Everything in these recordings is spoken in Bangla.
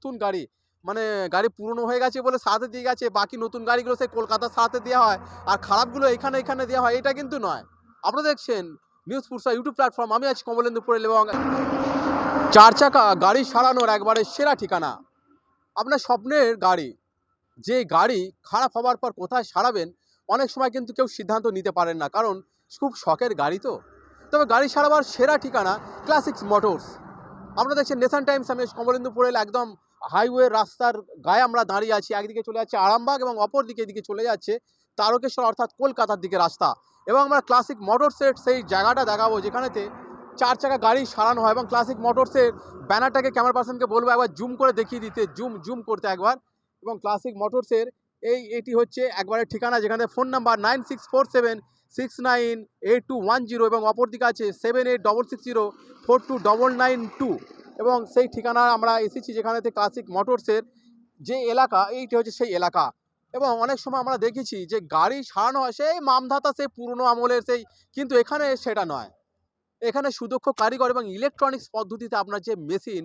নতুন গাড়ি। মানে গাড়ি পুরনো হয়ে গেছে বলে সারাতে দিয়ে গেছে, বাকি নতুন গাড়িগুলো সেই কলকাতার সারাতে দেওয়া হয় আর খারাপগুলো এখানে এখানে দেওয়া হয়, এটা কিন্তু নয়। আপনারা দেখছেন নিউজ ফুরসা ইউটিউব প্ল্যাটফর্ম, আমি আছি কমলেন্দু পোরেল এবং চার চাকা গাড়ি সারানোর একবারে সেরা ঠিকানা। আপনার স্বপ্নের গাড়ি, যে গাড়ি খারাপ হওয়ার পর কোথায় সারাবেন, অনেক সময় কিন্তু কেউ সিদ্ধান্ত নিতে পারেন না, কারণ খুব শখের গাড়ি তো। তবে গাড়ি সারাবার সেরা ঠিকানা ক্লাসিক্স মোটরস। আপনারা দেখছেন নেশান টাইমস, আমি কমলেন্দু একদম হাইওয়ে রাস্তার গায়ে আমরা দাঁড়িয়ে আছি। একদিকে চলে যাচ্ছে আরামবাগ এবং অপর দিকে এদিকে চলে যাচ্ছে তারকেশ্বর অর্থাৎ কলকাতার দিকে রাস্তা। এবং আমরা ক্লাসিক মোটরসের সেই জায়গাটা দেখাবো যেখানেতে চার চাকা গাড়ি সারানো হয় এবং ক্লাসিক মোটরসের ব্যানারটাকে ক্যামেরা পার্সনকে বলব একবার জুম করে দেখিয়ে দিতে জুম জুম করতে একবার। এবং ক্লাসিক মোটরসের এই, এটি হচ্ছে একবারের ঠিকানা যেখানে phone number nine six four seven six nine eight two one zero এবং অপর দিকে আছে seven eight double six zero four two double nine two এবং সেই ঠিকানা আমরা এসেছি যেখানেতে ক্লাসিক মোটরসের যে এলাকা, এইটি হচ্ছে সেই এলাকা। এবং অনেক সময় আমরা দেখেছি যে গাড়ি সারানো হয়, সেই মামধাতা, সেই পুরনো আমলের সেই, কিন্তু এখানে সেটা নয়। এখানে সুদক্ষ কারিগর এবং ইলেকট্রনিক্স পদ্ধতিতে আপনার যে মেশিন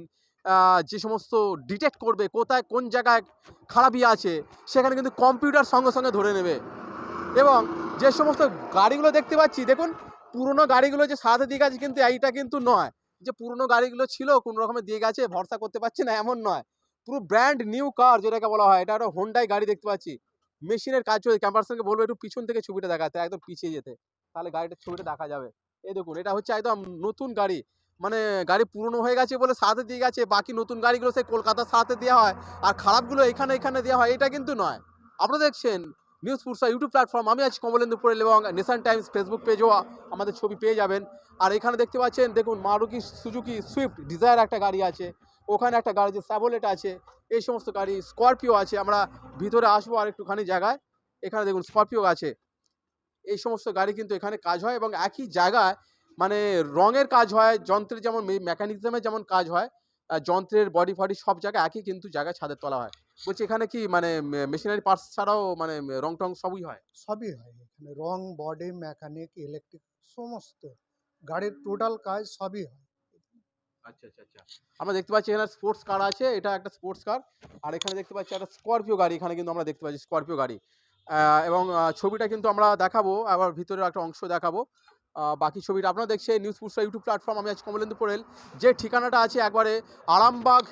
যে সমস্ত ডিটেক্ট করবে কোথায়, কোন জায়গায় খারাপই আছে, সেখানে কিন্তু কম্পিউটার সঙ্গে সঙ্গে ধরে নেবে। এবং যে সমস্ত গাড়িগুলো দেখতে পাচ্ছি, দেখুন, পুরনো গাড়িগুলো যে সারাতে দিকে আছে, কিন্তু এইটা কিন্তু নয়। যে পুরনো গাড়িগুলো ছিল কোনো রকমে দিয়ে গেছে, ভরসা করতে পারছি না, এমন নয়। পুরো ব্র্যান্ড নিউ কার যেটাকে বলা হয়, এটা একটা হোন্ডাই গাড়ি দেখতে পাচ্ছি। মেশিনের কাজ চলছে ক্যাম্পারসনকে বলব একটু পিছন থেকে ছবিটা দেখাতে, একদম পিছিয়ে যেতে। তাহলে গাড়িটার ছবিটা দেখা যাবে। এই দেখুন, এটা হচ্ছে একদম নতুন গাড়ি। মানে গাড়ি পুরনো হয়ে গেছে বলে সারাতে দিয়ে গেছে, বাকি নতুন গাড়িগুলো সেই কলকাতার সারাতে দেওয়া হয়, আর খারাপগুলো এখানে এখানে দেওয়া হয়, এটা কিন্তু নয়। আপনারা দেখছেন নিউজ ফুরসা ইউটিউব প্ল্যাটফর্ম আমি আছি কমলেন্দু পোরেল এবং নেশান টাইমস ফেসবুক পেজও আমাদের ছবি পেয়ে যাবেন। আর এখানে দেখতে পাচ্ছেন, দেখুন মারুকি সুজুকি সুইফট ডিজায়ার একটা গাড়ি আছে, ওখানে একটা গাড়ি যে স্যাবোলেট আছে, এই সমস্ত গাড়ি স্করপিও আছে। আমরা ভিতরে আসব আর একটুখানি জায়গায়, এখানে দেখুন স্করপিও আছে। এই সমস্ত গাড়ি কিন্তু এখানে কাজ হয় এবং একই জায়গায় মানে রঙের কাজ হয়, যন্ত্রের যেমন মেকানিজমের যেমন কাজ হয় যন্ত্রের বডি ফডি সব জায়গায় একই কিন্তু জায়গায় ছাদের তলা হয়। বলছি এখানে কি মানে মেশিনারি পার্টস ছাড়াও মানে রং টং সবই হয়? সবই হয়। এখানে রং বডি মেকানিক ইলেকট্রিক সমস্ত গাড়ির টোটাল কাজ সবই হয়। আচ্ছা আচ্ছা আচ্ছা। আমরা দেখতে পাচ্ছি এখানে স্পোর্টস কার আছে এটা একটা স্পোর্টস কার আর এখানে দেখতে পাচ্ছি একটা স্করপিও গাড়ি এখানে কিন্তু আমরা দেখতে পাচ্ছি স্করপিও গাড়ি। এবং ছবিটা কিন্তু আমরা দেখাবো আবার ভিতরে একটা অংশ দেখাবো। বাকি ছবিটা আপনারা দেখছেন নিউজ পুরসা ইউটিউব প্ল্যাটফর্ম আমি আজ কমলেন্দু পোরেল যে ঠিকানাটা আছে একবারে আরামবাগ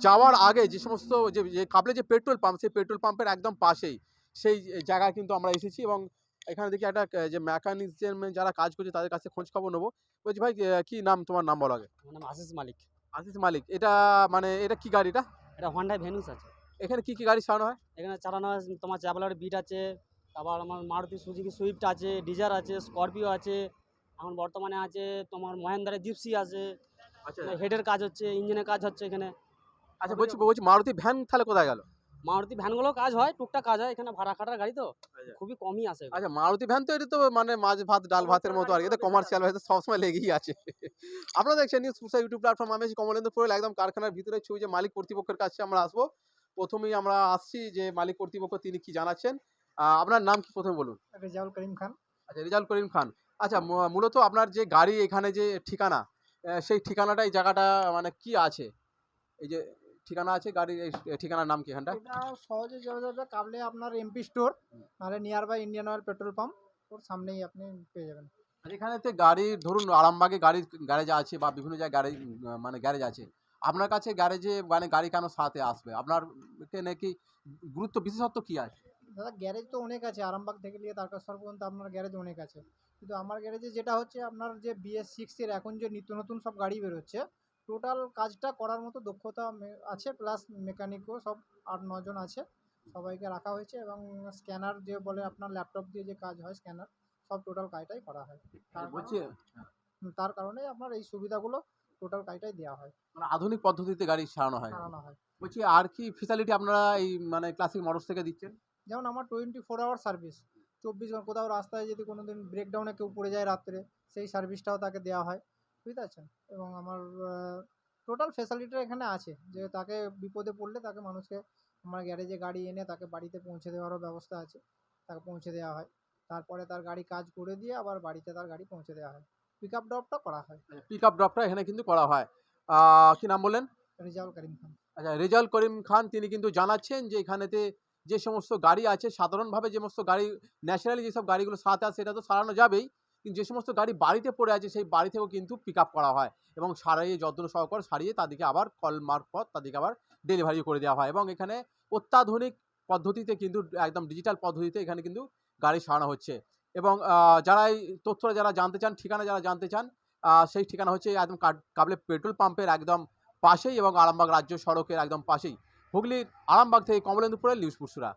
যাওয়ার আগে যে সমস্ত যে যে কাবলে যে পেট্রোল পাম্প সেই পেট্রোল পাম্পের একদম পাশেই সেই জায়গায় কিন্তু আমরা এসেছি এবং এখানে দেখি একটা যে মেকানিজম যারা কাজ করছে তাদের কাছে খোঁজ খবর নেব। বলছি ভাই কি নাম তোমার নাম বলো আগে? নাম আশিস মালিক। আশিস মালিক এটা মানে এটা কি গাড়িটা এটা? হন্ডাই ভেনুস আছে। এখানে কি কি গাড়ি চালানো হয়? এখানে চালানো হয় তোমার চাবলার বিট আছে তারপর আমার মারুতি সুজুকি সুইফট আছে ডিজার আছে স্করপিও আছে এখন বর্তমানে আছে তোমার মহেন্দ্রের জিপসি আছে আচ্ছা। হেডের কাজ হচ্ছে ইঞ্জিনের কাজ হচ্ছে এখানে। আচ্ছা বলছি বলছি মারুতি ভ্যান তাহলে কোথায় গেল? মারুতি ভ্যানগুলো কাজ হয় টুকটাক কাজ হয় এখানে ভাড়া খাটার গাড়ি তো আচ্ছা। খুবই কমই আসে আচ্ছা মারুতি ভ্যান তো এটা তো মানে মাছ ভাত ডাল ভাতের মতো আর কি এটা কমার্শিয়াল হয়তো সবসময় লেগেই আছে। আপনারা দেখছেন নিউজ পুরসা ইউটিউব প্ল্যাটফর্ম আমি আছি কমলেন্দু পোরেল একদম কারখানার ভিতরে ছবি যে মালিক কর্তৃপক্ষের কাছে আমরা আসব। প্রথমেই আমরা আসছি যে মালিক কর্তৃপক্ষ তিনি কি জানাচ্ছেন। আপনার নাম কি প্রথমে বলুন? রেজাউল করিম খান। আচ্ছা রেজাউল করিম খান। আচ্ছা মূলত আপনার যে গাড়ি এখানে যে ঠিকানা সেই ঠিকানাটা এই জায়গাটা মানে কি আছে? এই যে ঠিকানা আছে গাড়ির এই ঠিকানার নাম কি এখানটা সহজে যাওয়া যাবে কাবলে আপনার এমপি স্টোর নাহলে nearby Indian oil petrol pump ওর সামনেই আপনি পেয়ে যাবেন। আর এখানেতে গাড়ি ধরুন আরামবাগে গাড়ির গ্যারেজ আছে বা বিভিন্ন জায়গায় গাড়ি মানে গ্যারেজ আছে আপনার কাছে গ্যারেজে মানে গাড়ি কেন সাথে আসবে? আপনার এখানে কি গুরুত্ব বিশেষত্ব কি আছে? দাদা গ্যারেজ তো অনেক আছে আরামবাগ থেকে নিয়ে তারকেশ্বর পর্যন্ত আপনার গ্যারেজ অনেক আছে। কিন্তু আমার গ্যারেজে যেটা হচ্ছে আপনার যে বিএস সিক্সের এখন যে নিত্য নতুন সব গাড়ি বেরোচ্ছে টোটাল কাজটা করার মতো দক্ষতা আছে প্লাস মেকানিকও সব আট নজন আছে সবাইকে রাখা হয়েছে এবং স্ক্যানার যে বলে আপনার ল্যাপটপ দিয়ে যে কাজ হয় স্ক্যানার সব টোটাল কাজটাই করা হয়। তার কারণে- তার কারণে আপনার এই সুবিধাগুলো টোটাল কাজটাই দেওয়া হয়। মানে আধুনিক পদ্ধতিতে গাড়ি সারানো হয়। সারানো হয়। বলছি আর কি ফেসিলিটি আপনারা এই মানে ক্লাসিক মোটরস থেকে দিচ্ছেন? যেমন আমার টোয়েন্টি ফোর আওয়ার সার্ভিস চব্বিশ ঘণ্টা কোথাও রাস্তায় যদি কোনো দিন ব্রেকডাউনে কেউ পড়ে যায় রাত্রে সেই সার্ভিসটাও তাকে দেওয়া হয়। বুঝতে পারছেন? এবং আমার টোটাল ফেসিলিটিটা এখানে আছে। যে তাকে বিপদে পড়লে তাকে মানুষকে আমার গ্যারেজে গাড়ি এনে তাকে বাড়িতে পৌঁছে দেওয়ারও ব্যবস্থা আছে। তাকে পৌঁছে দেওয়া হয়। তারপরে তার গাড়ি কাজ করে দিয়ে আবার বাড়িতে তার গাড়ি পৌঁছে দেওয়া হয়। পিক আপ ড্রপটা করা হয়। পিক আপ ড্রপটা এখানে কিন্তু করা হয়। আহ, কি নাম বললেন? রেজাউল করিম খান। আচ্ছা রেজাউল করিম খান তিনি কিন্তু জানাচ্ছেন যে এখানেতে যে সমস্ত গাড়ি আছে, সাধারণভাবে যে সমস্ত গাড়ি, ন্যাচারালি যেসব গাড়িগুলো সারাতে আছে সেটা তো সারানো যাবেই। কিন্তু যে সমস্ত গাড়ি বাড়িতে পড়ে আছে, সেই বাড়ি থেকেও কিন্তু পিক করা হয় এবং সারাইয়ে যত্ন সহকারে সারিয়ে তাদেরকে আবার কল মারফত তাদেরকে আবার ডেলিভারি করে দেওয়া হয় এবং এখানে অত্যাধুনিক পদ্ধতিতে কিন্তু, একদম ডিজিটাল পদ্ধতিতে এখানে কিন্তু গাড়ি সারানো হচ্ছে। এবং যারা এই তথ্যটা যারা জানতে চান, ঠিকানা যারা জানতে চান সেই ঠিকানা হচ্ছে একদম কাবলে পেট্রোল পাম্পের একদম পাশেই এবং আরামবাগ রাজ্য সড়কের একদম পাশেই। হুগলির আরামবাগ থেকে কমলেন্দুপুরের লিউসপুরসুরা